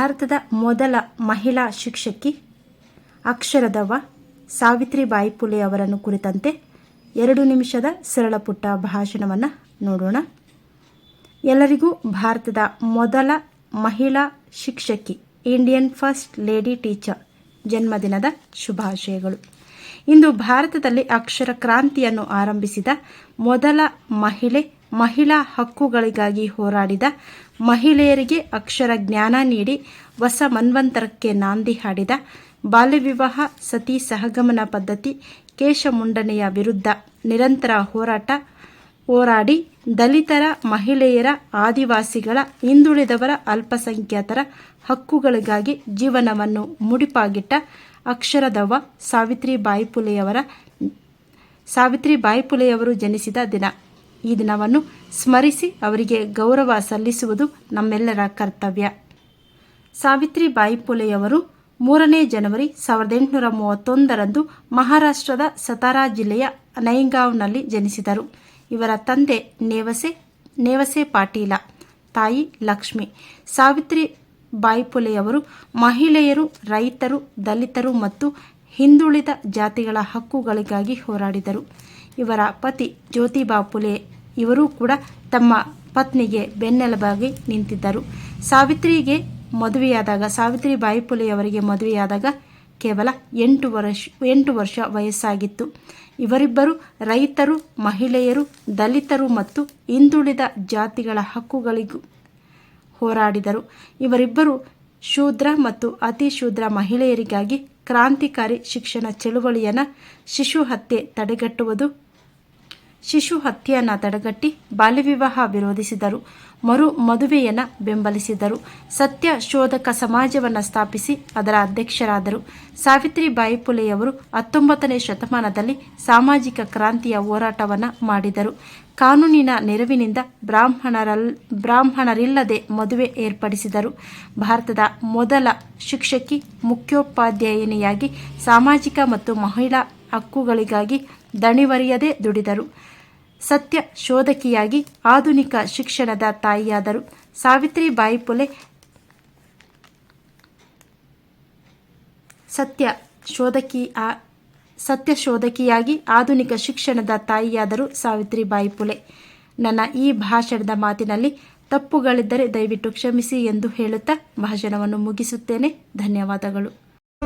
ಭಾರತದ ಮೊದಲ ಮಹಿಳಾ ಶಿಕ್ಷಕಿ ಅಕ್ಷರದವ ಸಾವಿತ್ರಿಬಾಯಿ ಪುಲೆ ಅವರನ್ನು ಕುರಿತಂತೆ ಎರಡು ನಿಮಿಷದ ಸರಳ ಪುಟ್ಟ ಭಾಷಣವನ್ನು ನೋಡೋಣ. ಎಲ್ಲರಿಗೂ ಭಾರತದ ಮೊದಲ ಮಹಿಳಾ ಶಿಕ್ಷಕಿ ಇಂಡಿಯನ್ ಫಸ್ಟ್ ಲೇಡಿ ಟೀಚರ್ ಜನ್ಮದಿನದ ಶುಭಾಶಯಗಳು. ಇಂದು ಭಾರತದಲ್ಲಿ ಅಕ್ಷರ ಕ್ರಾಂತಿಯನ್ನು ಆರಂಭಿಸಿದ ಮೊದಲ ಮಹಿಳೆ ಮಹಿಳಾ ಹಕ್ಕುಗಳಿಗಾಗಿ ಹೋರಾಡಿದ ಮಹಿಳೆಯರಿಗೆ ಅಕ್ಷರ ಜ್ಞಾನ ನೀಡಿ ಹೊಸ ಮನ್ವಂತರಕ್ಕೆ ನಾಂದಿ ಹಾಡಿದ ಬಾಲ್ಯವಿವಾಹ ಸತಿ ಸಹಗಮನ ಪದ್ಧತಿ ಕೇಶಮುಂಡನೆಯ ವಿರುದ್ಧ ನಿರಂತರ ಹೋರಾಟ ಹೋರಾಡಿ ದಲಿತರ, ಮಹಿಳೆಯರ, ಆದಿವಾಸಿಗಳ, ಹಿಂದುಳಿದವರ ಅಲ್ಪಸಂಖ್ಯಾತರ ಹಕ್ಕುಗಳಿಗಾಗಿ ಜೀವನವನ್ನು ಮುಡಿಪಾಗಿಟ್ಟ ಅಕ್ಷರದವ್ವ ಸಾವಿತ್ರಿಬಾಯಿ ಪುಲೆಯವರ ಸಾವಿತ್ರಿಬಾಯಿ ಪುಲೆಯವರು ಜನಿಸಿದ ದಿನ. ಈ ದಿನವನ್ನು ಸ್ಮರಿಸಿ ಅವರಿಗೆ ಗೌರವ ಸಲ್ಲಿಸುವುದು ನಮ್ಮೆಲ್ಲರ ಕರ್ತವ್ಯ. ಸಾವಿತ್ರಿಬಾಯಿ ಪುಲೆಯವರು ಮೂರನೇ ಜನವರಿ ಸಾವಿರದ ಎಂಟುನೂರ ಮೂವತ್ತೊಂದರಂದು ಮಹಾರಾಷ್ಟ್ರದ ಸತಾರಾ ಜಿಲ್ಲೆಯ ನೈಂಗಾವ್ನಲ್ಲಿ ಜನಿಸಿದರು. ಇವರ ತಂದೆ ನೇವಸೆ ನೇವಸೆ ಪಾಟೀಲ, ತಾಯಿ ಲಕ್ಷ್ಮಿ. ಸಾವಿತ್ರಿ ಬಾಯಿಪುಲೆಯವರು ಮಹಿಳೆಯರು, ರೈತರು, ದಲಿತರು ಮತ್ತು ಹಿಂದುಳಿದ ಜಾತಿಗಳ ಹಕ್ಕುಗಳಿಗಾಗಿ ಹೋರಾಡಿದರು. ಇವರ ಪತಿ ಜ್ಯೋತಿಬಾ ಪುಲೆ. ಇವರೂ ಕೂಡ ತಮ್ಮ ಪತ್ನಿಗೆ ಬೆನ್ನೆಲುಬಾಗಿ ನಿಂತಿದ್ದರು. ಸಾವಿತ್ರಿಗೆ ಮದುವೆಯಾದಾಗ, ಸಾವಿತ್ರಿಬಾಯಿ ಪುಲೆಯವರಿಗೆ ಮದುವೆಯಾದಾಗ ಕೇವಲ ಎಂಟು ವರ್ಷ ಎಂಟು ವರ್ಷ ವಯಸ್ಸಾಗಿತ್ತು. ಇವರಿಬ್ಬರು ರೈತರು, ಮಹಿಳೆಯರು, ದಲಿತರು ಮತ್ತು ಹಿಂದುಳಿದ ಜಾತಿಗಳ ಹಕ್ಕುಗಳಿಗೂ ಹೋರಾಡಿದರು. ಇವರಿಬ್ಬರು ಶೂದ್ರ ಮತ್ತು ಅತಿ ಶೂದ್ರ ಮಹಿಳೆಯರಿಗಾಗಿ ಕ್ರಾಂತಿಕಾರಿ ಶಿಕ್ಷಣ ಚಳುವಳಿಯನ್ನು ಶಿಶು ಹತ್ಯೆ ತಡೆಗಟ್ಟುವುದು ಶಿಶು ಹತ್ಯೆಯನ್ನು ತಡೆಗಟ್ಟಿ ಬಾಲ್ಯವಿವಾಹ ವಿರೋಧಿಸಿದರು. ಮರು ಮದುವೆಯನ್ನು ಬೆಂಬಲಿಸಿದರು. ಸತ್ಯ ಶೋಧಕ ಸಮಾಜವನ್ನು ಸ್ಥಾಪಿಸಿ ಅದರ ಅಧ್ಯಕ್ಷರಾದರು. ಸಾವಿತ್ರಿಬಾಯಿ ಪುಲೆಯವರು ಹತ್ತೊಂಬತ್ತನೇ ಶತಮಾನದಲ್ಲಿ ಸಾಮಾಜಿಕ ಕ್ರಾಂತಿಯ ಹೋರಾಟವನ್ನು ಮಾಡಿದರು. ಕಾನೂನಿನ ನೆರವಿನಿಂದ ಬ್ರಾಹ್ಮಣರಲ್, ಬ್ರಾಹ್ಮಣರಿಲ್ಲದೆ ಮದುವೆ ಏರ್ಪಡಿಸಿದರು. ಭಾರತದ ಮೊದಲ ಶಿಕ್ಷಕಿ ಮುಖ್ಯೋಪಾಧ್ಯಾಯಿನಿಯಾಗಿ ಸಾಮಾಜಿಕ ಮತ್ತು ಮಹಿಳಾ ಹಕ್ಕುಗಳಿಗಾಗಿ ದಣಿವರಿಯದೆ ದುಡಿದರು. ಸತ್ಯ ಶೋಧಕಿಯಾಗಿ ಆಧುನಿಕ ಶಿಕ್ಷಣದ ತಾಯಿಯಾದರು. ಸಾವಿತ್ರಿಬಾಯಿ ಪುಲೆ ಸತ್ಯ ಶೋಧಕಿ ಸತ್ಯ ಶೋಧಕಿಯಾಗಿ ಆಧುನಿಕ ಶಿಕ್ಷಣದ ತಾಯಿಯಾದರು ಸಾವಿತ್ರಿಬಾಯಿ ಪುಲೆ. ನನ್ನ ಈ ಭಾಷಣದ ಮಾತಿನಲ್ಲಿ ತಪ್ಪುಗಳಿದ್ದರೆ ದಯವಿಟ್ಟು ಕ್ಷಮಿಸಿ ಎಂದು ಹೇಳುತ್ತಾ ಭಾಷಣವನ್ನು ಮುಗಿಸುತ್ತೇನೆ. ಧನ್ಯವಾದಗಳು.